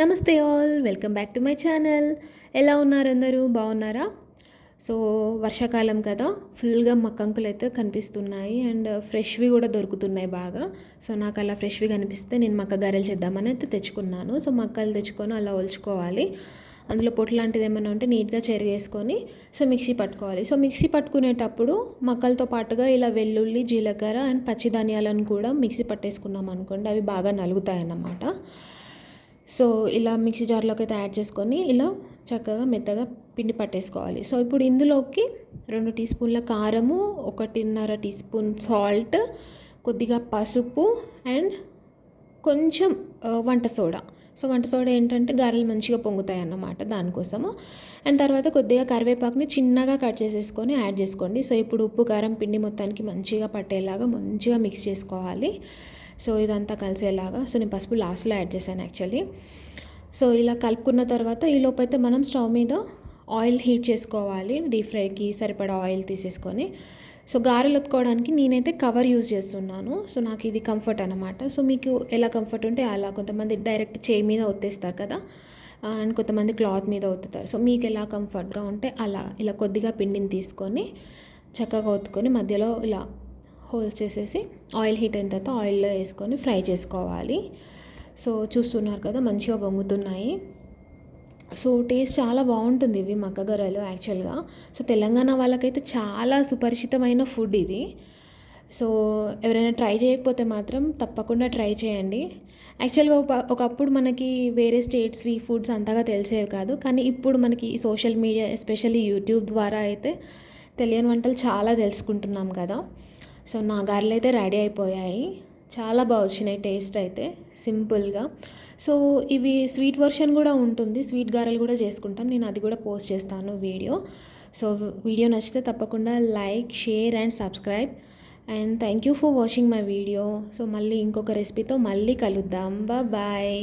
నమస్తే all welcome back to my channel. ఎలా ఉన్నారు అందరూ? బాగున్నారా? సో వర్షాకాలం కదా ఫుల్గా మక్కంకులు అయితే కనిపిస్తున్నాయి అండ్ ఫ్రెష్వి కూడా దొరుకుతున్నాయి బాగా. సో నాకు అలా ఫ్రెష్వి కనిపిస్తే నేను మక్క గారెలు చేద్దామని అయితే తెచ్చుకున్నాను. సో మక్కలు తెచ్చుకొని అలా ఒలుచుకోవాలి. అందులో పొట్టు లాంటిది ఏమైనా ఉంటే నీట్గా చెరిగేసుకొని సో మిక్సీ పట్టుకోవాలి. సో మిక్సీ పట్టుకునేటప్పుడు మక్కలతో పాటుగా ఇలా వెల్లుల్లి జీలకర్ర అండ్ పచ్చి ధనియాలను కూడా మిక్సీ పట్టేసుకున్నాం అనుకోండి అవి బాగా నలుగుతాయి అన్నమాట సో ఇలా మిక్సీ జార్లోకి అయితే యాడ్ చేసుకొని ఇలా చక్కగా మెత్తగా పిండి పట్టేసుకోవాలి. సో ఇప్పుడు ఇందులోకి రెండు టీ స్పూన్ల కారము ఒకటిన్నర టీ స్పూన్ సాల్ట్ కొద్దిగా పసుపు అండ్ కొంచెం వంట సోడా. సో వంట సోడా ఏంటంటే గారెలు మంచిగా పొంగుతాయి అన్నమాట దానికోసము. అండ్ తర్వాత కొద్దిగా కరివేపాకుని చిన్నగా కట్ చేసేసుకొని యాడ్ చేసుకోండి. సో ఇప్పుడు ఉప్పు కారం పిండి మొత్తానికి మంచిగా పట్టేలాగా మంచిగా మిక్స్ చేసుకోవాలి. సో ఇదంతా కలిసేలాగా సో నేను పసుపు లాస్ట్లో యాడ్ చేశాను యాక్చువల్లీ. సో ఇలా కలుపుకున్న తర్వాత ఈ లోపైతే మనం స్టవ్ మీద ఆయిల్ హీట్ చేసుకోవాలి డీప్ ఫ్రైకి సరిపడా ఆయిల్ తీసేసుకొని. సో గారెలు ఒత్తుకోవడానికి నేనైతే కవర్ యూజ్ చేస్తున్నాను సో నాకు ఇది కంఫర్ట్ అనమాట సో మీకు ఎలా కంఫర్ట్ ఉంటే అలా కొంతమంది డైరెక్ట్ చేయి మీద ఒత్తేస్తారు కదా అండ్ కొంతమంది క్లాత్ మీద ఒత్తుతారు. సో మీకు ఎలా కంఫర్ట్గా ఉంటే అలా ఇలా కొద్దిగా పిండిని తీసుకొని చక్కగా ఒత్తుకొని మధ్యలో ఇలా హోల్స్ చేసేసి ఆయిల్ హీట్ అయిన తర్వాత ఆయిల్లో వేసుకొని ఫ్రై చేసుకోవాలి. సో చూస్తున్నారు కదా మంచిగా పొంగుతున్నాయి సో టేస్ట్ చాలా బాగుంటుంది ఇవి మక్కగర్రలు యాక్చువల్గా. సో తెలంగాణ వాళ్ళకైతే చాలా సుపరిచితమైన ఫుడ్ ఇది. సో ఎవరైనా ట్రై చేయకపోతే మాత్రం తప్పకుండా ట్రై చేయండి. యాక్చువల్గా ఒకప్పుడు మనకి వేరే స్టేట్స్వి ఫుడ్స్ అంతగా తెలిసేవి కాదు. కానీ ఇప్పుడు మనకి సోషల్ మీడియా ఎస్పెషల్లీ యూట్యూబ్ ద్వారా అయితే తెలియని వంటలు చాలా తెలుసుకుంటున్నాం కదా. సో నా గారెలు అయితే రెడీ అయిపోయాయి. చాలా బాగా వచ్చినాయి టేస్ట్ అయితే సింపుల్గా. సో ఇవి స్వీట్ వర్షన్ కూడా ఉంటుంది స్వీట్ గారెలు కూడా చేసుకుంటాం. నేను అది కూడా పోస్ట్ చేస్తాను వీడియో. సో వీడియో నచ్చితే తప్పకుండా like share and subscribe. And thank you for watching my video. So మళ్ళీ ఇంకొక రెసిపీతో మళ్ళీ కలుద్దాం. బాయ్